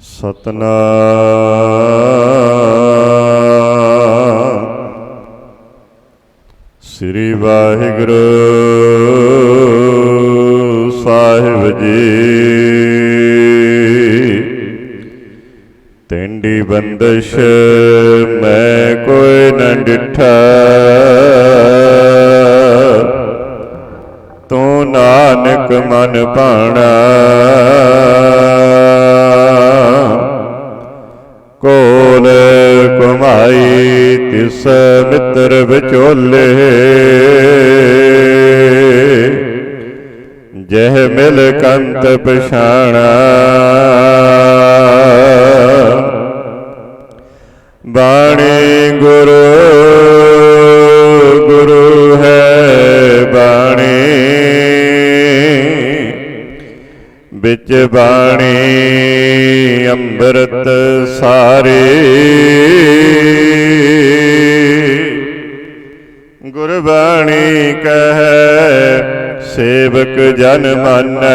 ਸਤਨਾਮ। ਸ੍ਰੀ ਵਾਹਿਗੁਰੂ ਸਾਹਿਬ ਜੀ। ਤਿੰਡੀ ਬੰਦਸ਼, ਮੈਂ ਕੋਈ ਨਾ ਡਿਠਾ। ਤੂੰ ਨਾਨਕ ਮਨ ਭਾਣਾ ਕੁਮਾਈ ਤਿਸ ਮਿੱਤਰ ਵਿਚੋਲੇ। ਜਹ ਮਿਲ ਕੰਤ ਪਛਾਣਾ। ਬਾਣੀ ਗੁਰੂ ਗੁਰੂ ਹੈ ਬਾਣੀ। ਵਿੱਚ ਬਾਣੀ ਅੰਮ੍ਰਿਤ ਸਾਰੇ। ਗੁਰਬਾਣੀ ਕਹੈ, ਸੇਵਕ ਜਨ ਮਾਨੈ।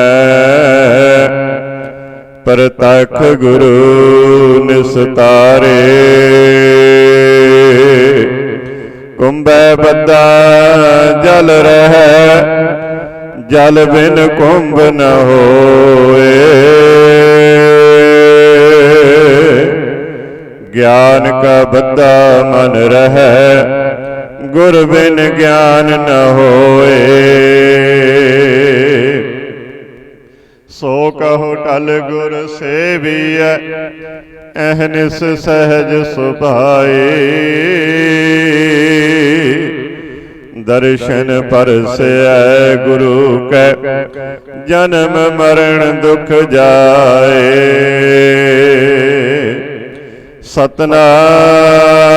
ਪ੍ਰਤਖ ਗੁਰੂ ਨਿਸਤਾਰੇ। ਕੁੰਭੈ ਬੱਦਾ ਜਲ ਰਹਿ, ਜਲ ਬਿਨ ਕੁੰਭ ਨ ਹੋਏ। ਗਿਆਨ ਕਾ ਬੱਦਾ ਮਨ ਰਹਿ ਗੁਰ ਬਿਨ ਗਿਆਨ ਨ ਹੋਏ। ਸੋ ਕਹੋ ਟਲ ਗੁਰ ਸੇਵੀਐ ਅਹਨਿਸ ਸਹਿਜ ਸੁਭਾਏ। ਦਰਸ਼ਨ ਪਰਸੈ ਗੁਰੂ ਕੈ, ਜਨਮ ਮਰਨ ਦੁਖ ਜਾਏ। ਸਤਨਾਮ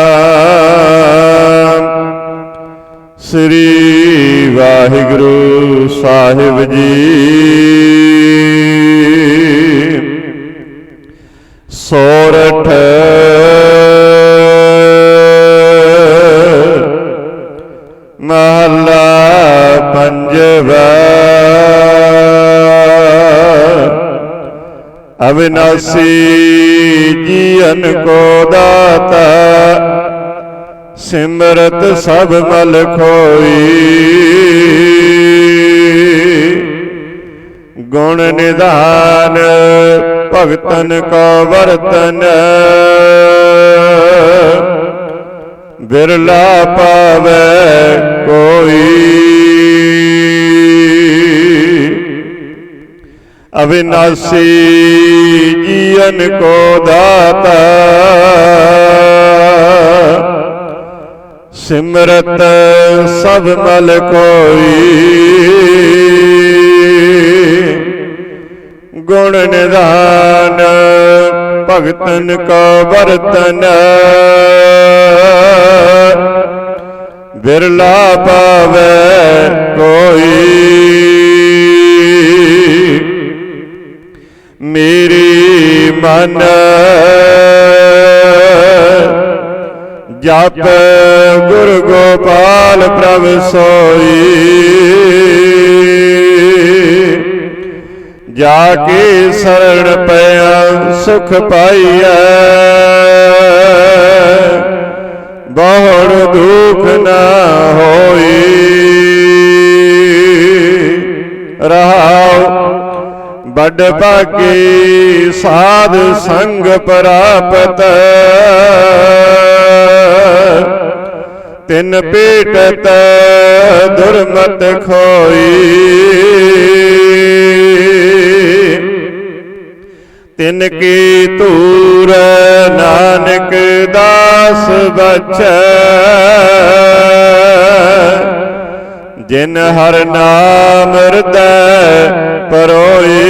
ਸ੍ਰੀ ਵਾਹਿਗੁਰੂ ਸਾਹਿਬ ਜੀ। ਸੋਰਠ। ਮਹਲਾ ਪੰਜਵਾ। ਅਵਿਨਾਸੀ ਜੀਵਨ ਕੋ ਦਾਤਾ। ਸਿਮਰਤ ਸਭ ਮਲ ਖੋਈ। ਗੁਣ ਨਿਧਾਨ ਭਗਤਨ ਕੋ ਵਰਤਨ। ਬਿਰਲਾ ਪਾਵੇ ਕੋਈ। ਅਵਿਨਾਸੀ ਜੀਵਨ ਕੋ ਦਾਤਾ। ਸਿਮਰਤ ਸਭ ਮਲ ਕੋਈ। ਗੁਣ ਨਿਧਾਨ ਭਗਤਨ ਕੋ ਵਰਤਨ। ਬਿਰਲਾ ਪਾਵੇ ਕੋਈ। ਮੇਰੀ ਮਨ ਜਪ ਗੁਰ ਗੋਪਾਲ ਪ੍ਰਭ ਸੋਈ। ਜਾ ਕੇ ਸਰਣ ਪਿਆ ਸੁਖ ਪਾਈਐ। ਬਹੁੜ ਦੁਖ ਨਾ ਹੋਈ। ਰਹਾਉ ਵੱਡ ਭਾਗੀ ਸਾਧ ਸੰਗ ਪ੍ਰਾਪਤ। ਤਿਨ ਪੀਟਤ ਦੁਰਮਤ ਖੋਈ। ਤਿਨ ਕੀ ਧੂਰ ਨਾਨਕ ਦਾਸ ਬਚੈ ਜਿਨ ਹਰ ਨਾਮ ਹਿਰਦੈ ਪਰੋਈ।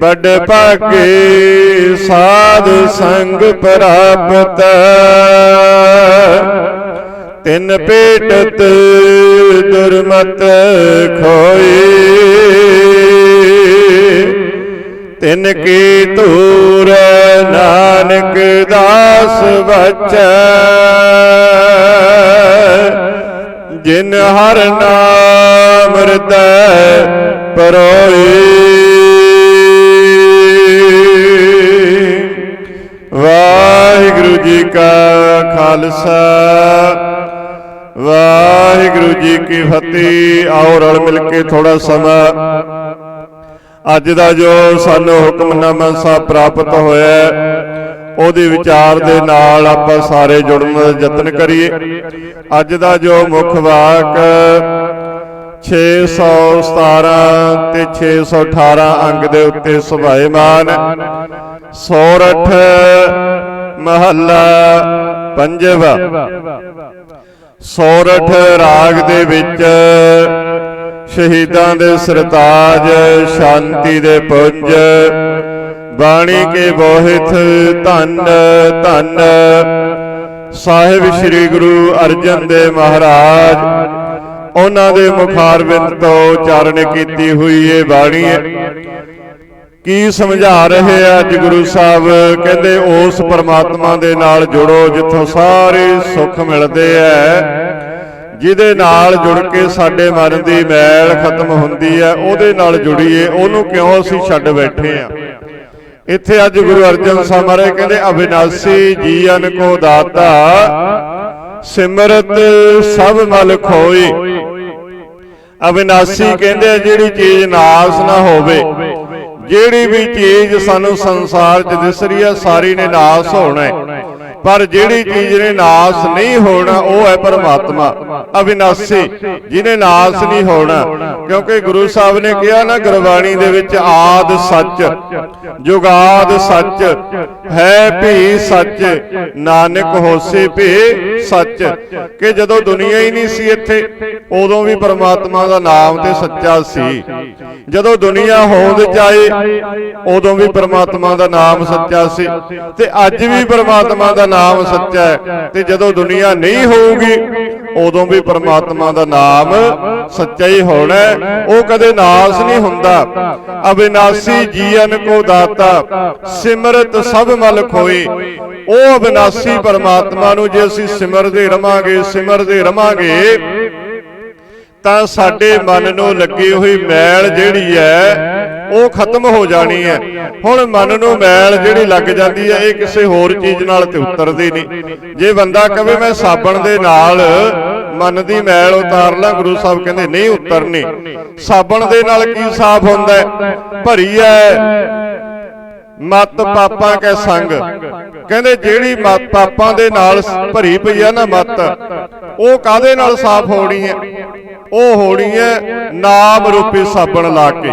ਵੱਡ ਭਾਗੇ ਸਾਧ ਸੰਗ ਪ੍ਰਾਪਤ। ਤਿੰਨ ਪੇਟਤ ਦੁਰਮਤ ਖੋਈ। ਤਿਨ ਕੀ ਧੂਰ ਨਾਨਕ ਦਾਸ ਬਚੈ। ਜਿਨ ਹਰ ਨਾਮ ਹਿਰਦੈ ਪਰੋਈ। ਵਾਹਿਗੁਰੂ ਜੀ ਕਾ ਖਾਲਸਾ, ਵਾਹਿਗੁਰੂ ਜੀ ਕੀ ਫਤਿਹ। ਆਓ ਰਲ ਮਿਲ ਕੇ ਥੋੜਾ ਸਮਾਂ। ਅੱਜ ਦਾ ਜੋ ਸਾਨੂੰ ਹੁਕਮਨਾਮਾ ਸਾਹਿਬ ਪ੍ਰਾਪਤ ਹੋਇਆ ਉਹਦੇ ਵਿਚਾਰ ਦੇ ਨਾਲ ਆਪਾਂ ਸਾਰੇ ਜੁੜਨ ਦਾ ਯਤਨ ਕਰੀਏ। ਅੱਜ ਦਾ ਜੋ ਮੁੱਖ ਵਾਕ 617 ਤੇ 618 ਅੰਗ ਦੇ ਉੱਤੇ ਸੁਭਾਏਮਾਨ ਸੋਰਠ ਮਹੱਲਾ ਪੰਜਵਾ। ਸੋਰਠ ਰਾਗ ਦੇ ਵਿੱਚ ਸ਼ਹੀਦਾਂ ਦੇ ਸਰਤਾਜ ਸ਼ਾਂਤੀ ਦੇ ਪੁੰਜ ਬਾਣੀ ਕੇ ਬੋਹਿਤ ਧੰਨ ਧੰਨ। ਸਾਹਿਬ ਸ੍ਰੀ ਗੁਰੂ ਅਰਜਨ ਦੇਵ ਮਹਾਰਾਜ। ਉਹਨਾਂ ਦੇ ਮੁਖਾਰਬਿੰਦ ਤੋਂ ਉਚਾਰਨ ਕੀਤੀ ਹੋਈ ਇਹ ਬਾਣੀ। ਹੈ ਕੀ ਸਮਝਾ ਰਹੇ ਆ ਅੱਜ ਗੁਰੂ ਸਾਹਿਬ? ਕਹਿੰਦੇ ਉਸ ਪਰਮਾਤਮਾ ਦੇ ਨਾਲ ਜੁੜੋ ਜਿੱਥੋਂ ਸਾਰੇ ਸੁੱਖ ਮਿਲਦੇ ਐ। ਜਿਹਦੇ ਨਾਲ ਜੁੜ ਕੇ ਸਾਡੇ ਮਨ ਦੀ ਮੈਲ ਖਤਮ ਹੁੰਦੀ ਹੈ ਉਹਦੇ ਨਾਲ ਜੁੜੀਏ ਉਹਨੂੰ ਕਿਉਂ ਅਸੀਂ ਛੱਡ ਬੈਠੇ ਆ? ਇੱਥੇ ਅੱਜ ਗੁਰੂ ਅਰਜਨ ਸਾਹਿਬ ਮਹਾਰਾਜ ਕਹਿੰਦੇ, ਅਬਿਨਾਸੀ ਜੀਵਨ ਕੋ ਦਾਤਾ, ਸਿਮਰਤ ਸਭ ਮਲ ਖੋਈ। ਅਬਿਨਾਸੀ ਕਹਿੰਦੇ ਜਿਹੜੀ ਚੀਜ਼ ਨਾਸ ਨਾ ਹੋਵੇ, ਜਿਹੜੀ ਵੀ ਚੀਜ਼ ਸਾਨੂੰ ਸੰਸਾਰ 'ਚ ਦਿਸ ਰਹੀ ਹੈ ਸਾਰੀ ਨੇ ਨਾਸ ਹੋਣਾ ਹੈ। ਪਰ ਜਿਹੜੀ ਚੀਜ਼ ਨੇ ਨਾਸ ਨਹੀਂ ਹੋਣਾ, ਉਹ ਹੈ ਪਰਮਾਤਮਾ। ਅਵਿਨਾਸੀ ਜਿਹਨੇ ਨਾਸ ਨਹੀਂ ਹੋਣਾ, ਕਿਉਂਕਿ ਗੁਰੂ ਸਾਹਿਬ ਨੇ ਕਿਹਾ ਨਾ, ਗੁਰਬਾਣੀ ਦੇ ਵਿੱਚ ਆਦ ਸੱਚ, ਜੁਗਾਦ ਸੱਚ, ਹੈ ਭੀ ਸੱਚ, ਨਾਨਕ ਹੋਸੇ ਭੀ ਸੱਚ। ਕਿ ਜਦੋਂ ਦੁਨੀਆ ਹੀ ਨਹੀਂ ਸੀ ਇੱਥੇ, ਉਦੋਂ ਵੀ ਪਰਮਾਤਮਾ ਦਾ ਨਾਮ ਤੇ ਸੱਚਾ ਸੀ। ਜਦੋਂ ਦੁਨੀਆ ਹੋਂਦ ਚ ਆਏ, ਉਦੋਂ ਵੀ ਪਰਮਾਤਮਾ ਦਾ ਨਾਮ ਸੱਚਾ ਸੀ। ਤੇ ਅੱਜ ਵੀ ਪਰਮਾਤਮਾ ਦਾ ਨਾਮ ਸੱਚਾ ਹੈ। ਤੇ ਜਦੋਂ ਦੁਨੀਆ ਨਹੀਂ ਹੋਊਗੀ ਉਦੋਂ ਵੀ ਪਰਮਾਤਮਾ ਦਾ ਨਾਮ ਸੱਚਾ ਹੀ ਹੋਣਾ। ਉਹ ਕਦੇ ਨਾਸ ਨਹੀਂ ਹੁੰਦਾ। ਅਬਿਨਾਸੀ ਜੀਵਨ ਕੋ ਦਾਤਾ। ਸਿਮਰਤ ਸਭ ਮਲ ਖੋਏ ਉਹ ਅਬਿਨਾਸੀ ਪਰਮਾਤਮਾ ਨੂੰ ਜੇ ਅਸੀਂ ਸਿਮਰਦੇ ਰਵਾਂਗੇ ਸਿਮਰਦੇ ਰਵਾਂਗੇ ਤਾਂ ਸਾਡੇ ਮਨ ਨੂੰ ਲੱਗੀ ਹੋਈ ਮੈਲ ਜਿਹੜੀ ਹੈ ਉਹ ਖਤਮ ਹੋ ਜਾਣੀ ਹੈ। ਹੁਣ ਮਨ ਨੂੰ ਮੈਲ ਜਿਹੜੀ ਲੱਗ ਜਾਂਦੀ ਹੈ, ਇਹ ਕਿਸੇ ਹੋਰ ਚੀਜ਼ ਨਾਲ ਤੇ ਉਤਰਦੀ ਨਹੀਂ। ਜੇ ਬੰਦਾ ਕਵੇ ਮੈਂ ਸਾਬਣ ਦੇ ਨਾਲ ਮਨ ਦੀ ਮੈਲ ਉਤਾਰ ਲਾਂ, ਗੁਰੂ ਸਾਹਿਬ ਕਹਿੰਦੇ ਨਹੀਂ ਉਤਰਨੀ। ਸਾਬਣ ਦੇ ਨਾਲ ਕੀ ਸਾਫ਼ ਹੁੰਦਾ ਭਰੀ ਹੈ ਮਤ ਪਾਪਾਂ ਕੈ ਸੰਗ। ਕਹਿੰਦੇ ਜਿਹੜੀ ਮਤ ਪਾਪਾਂ ਦੇ ਨਾਲ ਭਰੀ ਪਈ ਆ ਨਾ ਮਤ, ਉਹ ਕਾਦੇ ਨਾਲ ਸਾਫ਼ ਹੋਣੀ ਹੈ? ਉਹ ਹੋਣੀ ਹੈ ਨਾਮ ਰੂਪੀ ਸਾਬਣ ਲਾ ਕੇ।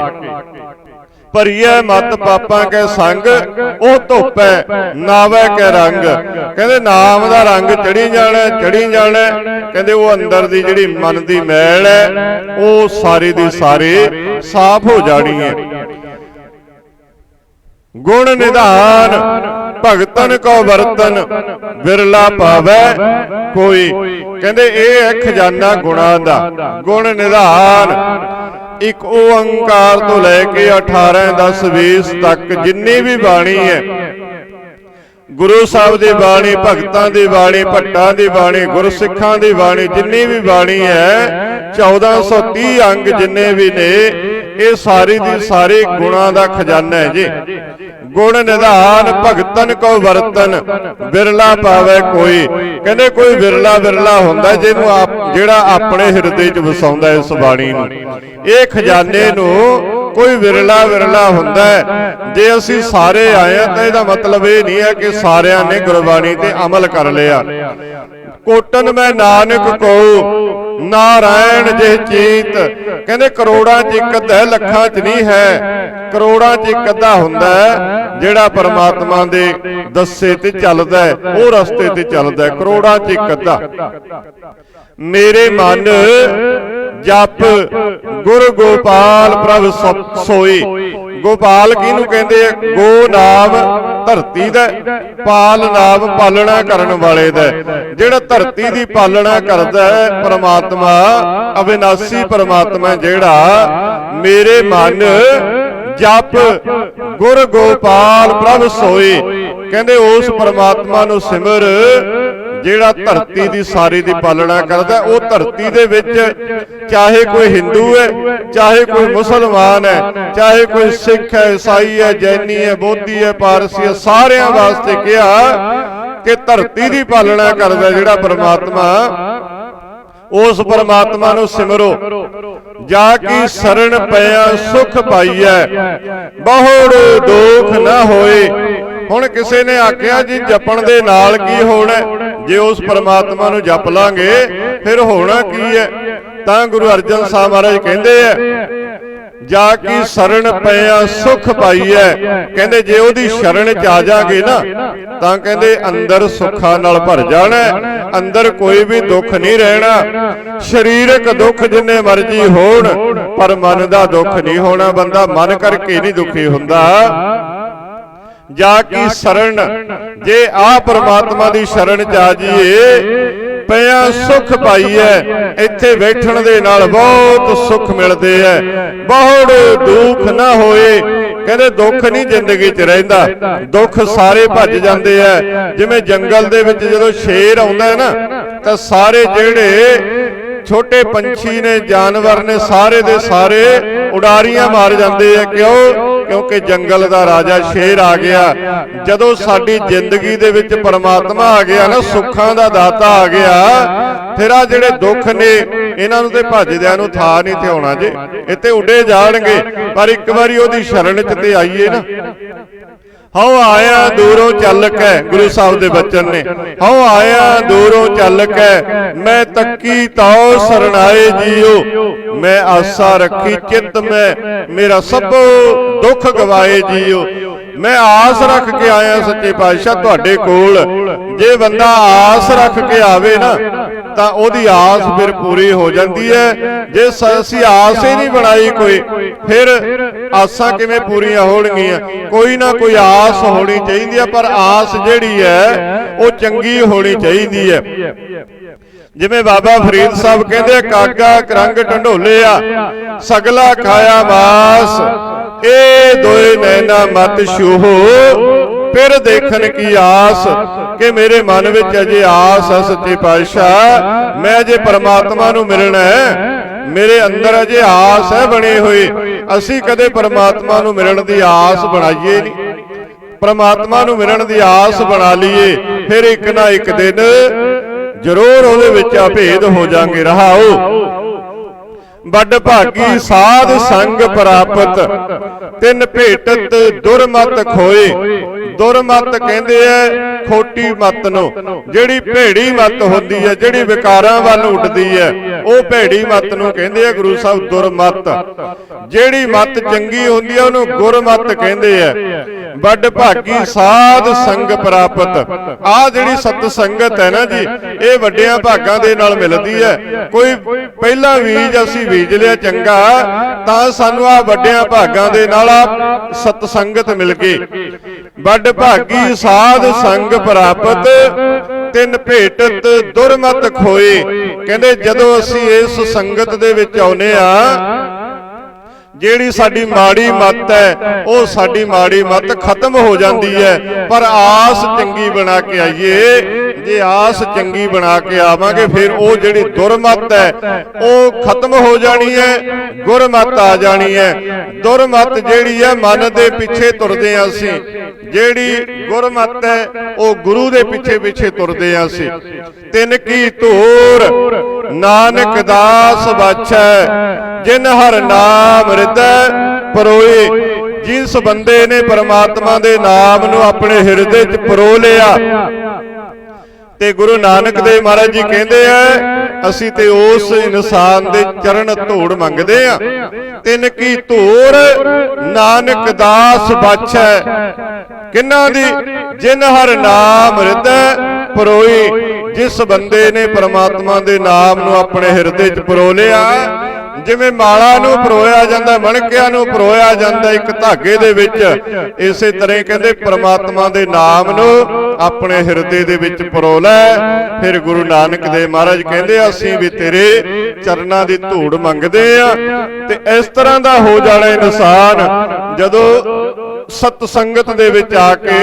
ਭਰੀਐ ਮਤ ਪਾਪਾਂ ਕੈ ਸੰਗ ਉਹ ਧੋਪੈ ਨਾਵੇ ਕੈ ਰੰਗ। ਕਹਿੰਦੇ ਨਾਮ ਦਾ ਰੰਗ ਚੜੀ ਜਾਣਾ ਚੜੀ ਜਾਣਾ। ਕਹਿੰਦੇ ਉਹ ਅੰਦਰ ਦੀ ਜਿਹੜੀ ਮਨ ਦੀ ਮੈਲ ਹੈ ਉਹ ਸਾਰੀ ਦੀ ਸਾਰੀ ਸਾਫ਼ ਹੋ ਜਾਣੀ ਹੈ ਗੁਣ ਨਿਧਾਨ ਭਗਤਨ ਕੋ ਵਰਤਨ ਵਿਰਲਾ ਪਾਵੇ ਕੋਈ। ਕਹਿੰਦੇ ਇਹ ਹੈ ਖਜ਼ਾਨਾ ਗੁਣਾ ਦਾ। ਗੁਣ ਨਿਧਾਨ ਇੱਕ ਓੰਕਾਰ ਤੋਂ ਲੈ ਕੇ 18 10 20 ਤੱਕ ਜਿੰਨੀ ਵੀ ਬਾਣੀ ਹੈ। ਗੁਰੂ ਸਾਹਿਬ ਦੀ ਬਾਣੀ, ਭਗਤਾਂ ਦੀ ਬਾਣੀ, ਭੱਟਾਂ ਦੀ ਬਾਣੀ, ਗੁਰਸਿੱਖਾਂ ਦੀ ਬਾਣੀ, ਜਿੰਨੀ ਵੀ ਬਾਣੀ ਹੈ 1430 ਅੰਗ ਜਿੰਨੇ ਵੀ ਨੇ ਇਹ ਸਾਰੀ ਦੀ ਸਾਰੇ ਗੁਣਾਂ ਦਾ ਖਜ਼ਾਨਾ ਹੈ ਜੀ। ਗੁਣ ਨਿਧਾਨ ਭਗਤਨ ਕੋ ਵਰਤਨ ਬਿਰਲਾ ਪਾਵੇ ਕੋਈ। ਕਹਿੰਦੇ ਕੋਈ ਵਿਰਲਾ ਵਿਰਲਾ ਹੁੰਦਾ ਜਿਹਨੂੰ ਆਪ ਜਿਹੜਾ ਆਪਣੇ ਹਿਰਦੇ 'ਚ ਵਸਾਉਂਦਾ ਇਸ ਬਾਣੀ ਨੂੰ। ਇਹ ਖਜ਼ਾਨੇ ਨੂੰ ਕੋਈ ਵਿਰਲਾ ਵਿਰਲਾ ਹੁੰਦਾ ਜੇ ਅਸੀਂ ਸਾਰੇ ਆਏ ਆ ਤਾਂ ਇਹਦਾ ਮਤਲਬ ਇਹ ਨਹੀਂ ਹੈ ਕਿ ਸਾਰਿਆਂ ਨੇ ਗੁਰਬਾਣੀ ਤੇ ਅਮਲ ਕਰ ਲਿਆ। ਕੋਟਨ ਮੈਂ ਨਾਨਕ ਕੋ ਨਾਰਾਇਣ ਜੇ ਚੀਤ। ਕਹਿੰਦੇ ਕਰੋੜਾਂ ਚ ਇੱਕ ਹੈ, ਲੱਖਾਂ ਚ ਨਹੀਂ ਹੈ। ਕਰੋੜਾਂ ਚ ਇੱਕ ਅੱਧਾ ਹੁੰਦਾ ਜਿਹੜਾ ਪਰਮਾਤਮਾ ਦੇ ਦੱਸੇ ਤੇ ਚੱਲਦਾ ਉਹ ਰਸਤੇ ਤੇ ਚੱਲਦਾ ਕਰੋੜਾਂ ਚ ਇੱਕ ਅੱਧਾ। ਮੇਰੇ ਮਨ ਜਪ ਗੁਰ ਗੋਪਾਲ ਪ੍ਰਭ ਸੋਈ ਗੋਪਾਲ ਕਿਹਨੂੰ ਕਹਿੰਦੇ ਆ? ਗੋ ਨਾਮ ਧਰਤੀ ਦਾ ਪਾਲ ਨਾਮ ਪਾਲਣਾ ਕਰਨ ਵਾਲੇ ਦਾ। ਜਿਹੜਾ ਧਰਤੀ ਦੀ ਪਾਲਣਾ ਕਰਦਾ ਹੈ ਪ੍ਰਮਾਤਮਾ ਅਵਿਨਾਸੀ ਪ੍ਰਮਾਤਮਾ ਜਿਹੜਾ ਮੇਰੇ ਮਨ ਜਪ ਗੁਰ ਗੋਪਾਲ ਪ੍ਰਭ ਸੋਈ। ਕਹਿੰਦੇ ਉਸ ਪ੍ਰਮਾਤਮਾ ਨੂੰ ਸਿਮਰ ਜਿਹੜਾ ਧਰਤੀ ਦੀ ਸਾਰੀ ਦੀ ਪਾਲਣਾ ਕਰਦਾ, ਉਹ ਧਰਤੀ ਦੇ ਵਿੱਚ ਚਾਹੇ ਕੋਈ ਹਿੰਦੂ ਹੈ, ਚਾਹੇ ਕੋਈ ਮੁਸਲਮਾਨ ਹੈ, ਚਾਹੇ ਕੋਈ ਸਿੱਖ ਹੈ ਈਸਾਈ ਹੈ ਜੈਨੀ ਹੈ ਬੋਧੀ ਹੈ ਪਾਰਸੀ ਹੈ, ਸਾਰਿਆਂ ਵਾਸਤੇ ਕਿਹਾ ਕਿ ਧਰਤੀ ਦੀ ਪਾਲਣਾ ਕਰਦਾ ਜਿਹੜਾ ਪਰਮਾਤਮਾ। ਉਸ ਪਰਮਾਤਮਾ ਨੂੰ ਸਿਮਰੋ, ਜਾ ਕੀ ਸਰਣ ਪਿਆ ਸੁਖ ਪਾਈਐ, ਬਹੁੜ ਦੋਖ ਨਾ ਹੋਏ। ਹੁਣ ਕਿਸੇ ਨੇ ਆਖਿਆ ਜੀ ਜਪਣ ਦੇ ਨਾਲ ਕੀ ਹੋਣਾ? ਜੇ ਉਸ ਪਰਮਾਤਮਾ ਨੂੰ ਜਪ ਲਾਂਗੇ, ਫਿਰ ਹੋਣਾ ਕੀ ਹੈ? ਤਾਂ ਗੁਰੂ ਅਰਜਨ ਸਾਹਿਬ ਮਹਾਰਾਜ ਕਹਿੰਦੇ ਆ, ਜਾ ਕੀ ਸਰਣ ਪਿਆ ਸੁਖ ਪਾਈਐ। ਕਹਿੰਦੇ ਜੇ ਉਹਦੀ ਸ਼ਰਨ ਚ ਆ ਜਾਗੇ ਨਾ, ਤਾਂ ਕਹਿੰਦੇ ਅੰਦਰ ਸੁੱਖਾਂ ਨਾਲ ਭਰ ਜਾਣਾ ਅੰਦਰ ਕੋਈ ਵੀ ਦੁੱਖ ਨਹੀਂ ਰਹਿਣਾ। ਸਰੀਰਕ ਦੁੱਖ ਜਿੰਨੇ ਮਰਜ਼ੀ ਹੋਣ, ਪਰ ਮਨ ਦਾ ਦੁੱਖ ਨਹੀਂ ਹੋਣਾ। ਬੰਦਾ ਮਨ ਕਰਕੇ ਨਹੀਂ ਦੁਖੀ ਹੁੰਦਾ। ਜਾ ਕੀ ਸਰਣ ਜੇ ਆ ਪ੍ਰਮਾਤਮਾ ਦੀ ਸ਼ਰਣ ਚ ਆ ਜੀਏ ਪਿਆ ਸੁਖ ਪਾਈਐ ਇੱਥੇ ਬੈਠਣ ਦੇ ਨਾਲ ਬਹੁਤ ਸੁੱਖ ਮਿਲਦੇ ਐ ਬਹੁੜ ਦੁੱਖ ਨਾ ਹੋਏ ਕਹਿੰਦੇ ਦੁੱਖ ਨਹੀਂ ਜ਼ਿੰਦਗੀ 'ਚ ਰਹਿੰਦਾ। ਦੁੱਖ ਸਾਰੇ ਭੱਜ ਜਾਂਦੇ ਐ ਜਿਵੇਂ ਜੰਗਲ ਦੇ ਵਿੱਚ ਜਦੋਂ ਸ਼ੇਰ ਆਉਂਦਾ ਹੈ ਨਾ ਤਾਂ ਸਾਰੇ ਜਿਹੜੇ ਛੋਟੇ ਪੰਛੀ ਨੇ ਜਾਨਵਰ ਨੇ ਸਾਰੇ ਦੇ ਸਾਰੇ ਉਡਾਰੀਆਂ ਮਾਰ ਜਾਂਦੇ ਆ ਕਿਉਂ? ਕਿਉਂਕਿ ਜੰਗਲ ਦਾ ਰਾਜਾ ਸ਼ੇਰ ਆ ਗਿਆ। ਜਦੋਂ ਸਾਡੀ ਜ਼ਿੰਦਗੀ ਦੇ ਵਿੱਚ ਪਰਮਾਤਮਾ ਆ ਗਿਆ ਨਾ, ਸੁੱਖਾਂ ਦਾ ਦਾਤਾ ਆ ਗਿਆ, ਫਿਰ ਆ ਜਿਹੜੇ ਦੁੱਖ ਨੇ, ਇਹਨਾਂ ਨੂੰ ਤੇ ਭੱਜਦਿਆਂ ਨੂੰ ਥਾ ਨਹੀਂ ਤੇ ਆਉਣਾ ਜੇ। ਇੱਥੇ ਉੱਡੇ ਜਾਣਗੇ, ਪਰ ਇੱਕ ਵਾਰੀ ਉਹਦੀ ਸ਼ਰਨ ਚ ਤੇ ਆਈਏ ਨਾ। ਹਉ ਆਇਆ ਦੂਰੋਂ ਚੱਲ ਕੇ, ਗੁਰੂ ਸਾਹਿਬ ਦੇ ਬਚਨ ਨੇ। ਹਉ ਆਇਆ ਦੂਰੋਂ ਚੱਲ ਕੇ, ਮੈਂ ਤੱਕੀ ਤਾਉ ਸਰਣਾਏ ਜੀਓ। ਮੈਂ ਆਸਾ ਰੱਖੀ ਚਿੱਤ ਮੈਂ, ਮੇਰਾ ਸਭ ਦੁੱਖ ਗਵਾਏ ਜੀਓ। ਮੈਂ ਆਸ ਰੱਖ ਕੇ ਆਇਆ ਸੱਚੇ ਪਾਤਸ਼ਾਹ ਤੁਹਾਡੇ ਕੋਲ। ਜੇ ਬੰਦਾ ਆਸ ਰੱਖ ਕੇ ਆਵੇ ਨਾ, ਤਾਂ ਉਹਦੀ ਆਸ ਫਿਰ ਪੂਰੀ ਹੋ ਜਾਂਦੀ ਹੈ। ਜੇ ਅਸੀਂ ਆਸ ਹੀ ਨਹੀਂ ਬਣਾਈ ਕੋਈ, ਫਿਰ ਆਸਾਂ ਕਿਵੇਂ ਪੂਰੀਆਂ ਹੋਣਗੀਆਂ? ਕੋਈ ਨਾ ਕੋਈ ਆਸ ਹੋਣੀ ਚਾਹੀਦੀ ਹੈ, ਪਰ ਆਸ ਜਿਹੜੀ ਹੈ, ਉਹ ਚੰਗੀ ਹੋਣੀ ਚਾਹੀਦੀ ਹੈ। ਜਿਵੇਂ ਬਾਬਾ ਫਰੀਦ ਸਾਹਿਬ ਕਹਿੰਦੇ ਕਾਗਾ ਕਰੰਗ ਢੰਡੋਲਿਆ ਸਗਲਾ ਖਾਇਆ ਮਾਸ ਇਹ ਦੋਏ ਨੈਣਾ ਮਤ ਛੂਹੋ। ਫਿਰ ਦੇਖਣ ਕੀ ਆਸ ਕਿ ਮੇਰੇ ਮਨ ਵਿੱਚ ਅਜੇ ਆਸ ਹੈ ਸੱਚੇ ਪਾਤਸ਼ਾਹ। ਮੈਂ ਅਜੇ ਪਰਮਾਤਮਾ ਨੂੰ ਮਿਲਣਾ ਹੈ ਮੇਰੇ ਅੰਦਰ ਅਜੇ ਆਸ ਹੈ ਬਣੀ ਹੋਈ। ਅਸੀਂ ਕਦੇ ਪਰਮਾਤਮਾ ਨੂੰ ਮਿਲਣ ਦੀ ਆਸ ਬਣਾਈਏ ਨਹੀਂ। ਪਰਮਾਤਮਾ ਨੂੰ ਮਿਲਣ ਦੀ ਆਸ ਬਣਾ ਲਈਏ। ਫਿਰ ਇੱਕ ਨਾ ਇੱਕ ਦਿਨ ਜ਼ਰੂਰ ਉਹਦੇ ਵਿੱਚ ਆ ਭੇਦ ਹੋ ਜਾਾਂਗੇ। ਰਹਾਓ। ਵੱਡ ਭਾਗੀ ਸਾਧ ਸੰਗ ਪ੍ਰਾਪਤ। ਤਿੰਨ ਭੇਟਤ ਦੁਰਮਤ ਖੋਏ। ਦੁਰਮਤ ਕਹਿੰਦੇ ਐ ਖੋਟੀ ਮਤ ਨੂੰ। ਜਿਹੜੀ ਭੇੜੀ ਮਤ ਹੁੰਦੀ ਹੈ ਜਿਹੜੀ ਵਿਕਾਰਾਂ ਵੱਲ ਉੱਠਦੀ ਹੈ ਉਹ ਭੇੜੀ ਮਤ ਨੂੰ ਕਹਿੰਦੇ ਆ ਗੁਰੂ ਸਾਹਿਬ, ਦੁਰਮਤ। ਜਿਹੜੀ ਮਤ ਚੰਗੀ ਹੁੰਦੀ ਹੈ ਉਹਨੂੰ ਗੁਰਮਤ ਕਹਿੰਦੇ ਆ। ਵੱਡ ਭਾਗੀ ਸਾਧ ਸੰਗ ਪ੍ਰਾਪਤ। ਆ ਜਿਹੜੀ ਸਤ ਸੰਗਤ ਹੈ ਨਾ ਜੀ, ਇਹ ਵੱਡਿਆਂ ਭਾਗਾਂ ਦੇ ਨਾਲ ਮਿਲਦੀ ਹੈ ਕੋਈ ਪਹਿਲਾ ਬੀਜ ਅਸੀਂ ਬੀਜ ਲਿਆ ਚੰਗਾ, ਤਾਂ ਸਾਨੂੰ ਆ ਵੱਡਿਆਂ ਭਾਗਾਂ ਦੇ ਨਾਲ ਆ ਸਤ ਸੰਗਤ ਮਿਲ ਗਈ। ਵੱਡ ਭਾਗੀ ਸਾਧ ਸੰਗ ਪ੍ਰਾਪਤ, ਤਿੰਨ ਭੇਟਤ ਦੁਰਮਤ ਖੋਏ। ਕਹਿੰਦੇ ਜਦੋਂ ਅਸੀਂ ਇਸ ਸੰਗਤ ਦੇ ਵਿੱਚ ਆਉਨੇ ਆ, ਜਿਹੜੀ ਸਾਡੀ ਮਾੜੀ ਮੱਤ ਹੈ, ਉਹ ਸਾਡੀ ਮਾੜੀ ਮੱਤ ਖਤਮ ਹੋ ਜਾਂਦੀ ਹੈ। ਪਰ ਆਸ ਚੰਗੀ ਬਣਾ ਕੇ ਆਈਏ। ਜੇ ਆਸ ਚੰਗੀ ਬਣਾ ਕੇ ਆਵਾਂਗੇ, ਫਿਰ ਉਹ ਜਿਹੜੀ ਦੁਰਮਤ ਹੈ, ਉਹ ਖਤਮ ਹੋ ਜਾਣੀ ਹੈ, ਗੁਰਮਤ ਆ ਜਾਣੀ ਹੈ। ਦੁਰਮਤ ਜਿਹੜੀ ਹੈ, ਮਨ ਦੇ ਪਿੱਛੇ ਤੁਰਦੇ ਹਾਂ ਅਸੀਂ। ਜਿਹੜੀ ਗੁਰਮਤ ਹੈ, ਉਹ ਗੁਰੂ ਦੇ ਪਿੱਛੇ ਪਿੱਛੇ ਤੁਰਦੇ ਹਾਂ ਅਸੀਂ। ਤਿੰਨ ਕੀ ਧੂਰ, ਨਾਨਕ ਦਾਸ ਬਾਛੈ ਜਿਨ ਹਰ ਨਾਮ ਹਿਰਦੈ ਪਰੋਏ। ਜਿਸ ਬੰਦੇ ਨੇ ਪਰਮਾਤਮਾ ਦੇ ਨਾਮ ਨੂੰ ਆਪਣੇ ਹਿਰਦੇ 'ਚ ਪਰੋ ਲਿਆ। ਤੇ ਗੁਰੂ ਨਾਨਕ ਦੇਵ ਮਹਾਰਾਜ ਜੀ ਕਹਿੰਦੇ ਆ ਅਸੀਂ ਤੇ ਉਸ ਇਨਸਾਨ ਦੇ ਚਰਨ ਧੂੜ ਮੰਗਦੇ ਆ ਤਿੰਨ ਕੀ ਧੂੜ? ਨਾਨਕ ਦਾਸ ਬਾਛੈ ਕਿੰਨਾ ਦੀ ਜਿਨ ਹਰ ਨਾਮ ਹਿਰਦੈ, ਪਰੋਈ ਜਿਸ ਬੰਦੇ ਨੇ ਪ੍ਰਮਾਤਮਾ ਦੇ ਨਾਮ ਨੂੰ ਆਪਣੇ ਹਿਰਦੇ 'ਚ ਪਰੋ ਲਿਆ, ਜਿਵੇਂ ਮਾਲਾ ਨੂੰ ਪਰੋਇਆ ਜਾਂਦਾ, ਮਣਕਿਆਂ ਨੂੰ ਪਰੋਇਆ ਜਾਂਦਾ ਇੱਕ ਧਾਗੇ ਦੇ ਵਿੱਚ, ਇਸੇ ਤਰ੍ਹਾਂ ਹੀ ਕਹਿੰਦੇ ਪ੍ਰਮਾਤਮਾ ਦੇ ਨਾਮ ਨੂੰ ਆਪਣੇ ਹਿਰਦੇ ਦੇ ਵਿੱਚ ਪਰੋ ਲੈ। ਫਿਰ ਗੁਰੂ ਨਾਨਕ ਦੇਵ ਮਹਾਰਾਜ ਕਹਿੰਦੇ, ਅਸੀਂ ਵੀ ਤੇਰੇ ਚਰਨਾਂ ਦੀ ਧੂੜ ਮੰਗਦੇ ਆ। ਤੇ ਇਸ ਤਰ੍ਹਾਂ ਦਾ ਹੋ ਜਾਣਾ ਇਨਸਾਨ, ਜਦੋਂ ਸਤ ਸੰਗਤ ਦੇ ਵਿੱਚ ਆ ਕੇ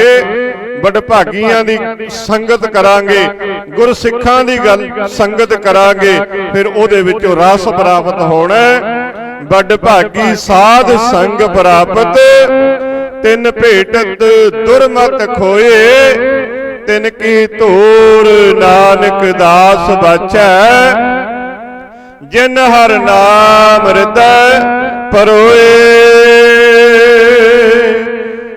ਵਡਭਾਗੀਆਂ ਦੀ ਸੰਗਤ ਕਰਾਂਗੇ, ਗੁਰਸਿੱਖਾਂ ਦੀ ਗੱਲ ਸੰਗਤ ਕਰਾਂਗੇ, ਫਿਰ ਉਹਦੇ ਵਿੱਚੋਂ ਰਸ ਪ੍ਰਾਪਤ ਹੋਣਾ ਹੈ। ਵਡਭਾਗੀ ਸਾਧ ਸੰਗ ਪ੍ਰਾਪਤ, ਤਿੰਨ ਭੇਟਤ ਦੁਰਮਤ ਖੋਏ, ਤਿੰਨ ਕੀ ਧੂਰ ਨਾਨਕ ਦਾਸ ਬਾਚੈ ਜਿਨ ਹਰ ਨਾਮ ਹਿਰਦੈ ਪਰੋਏ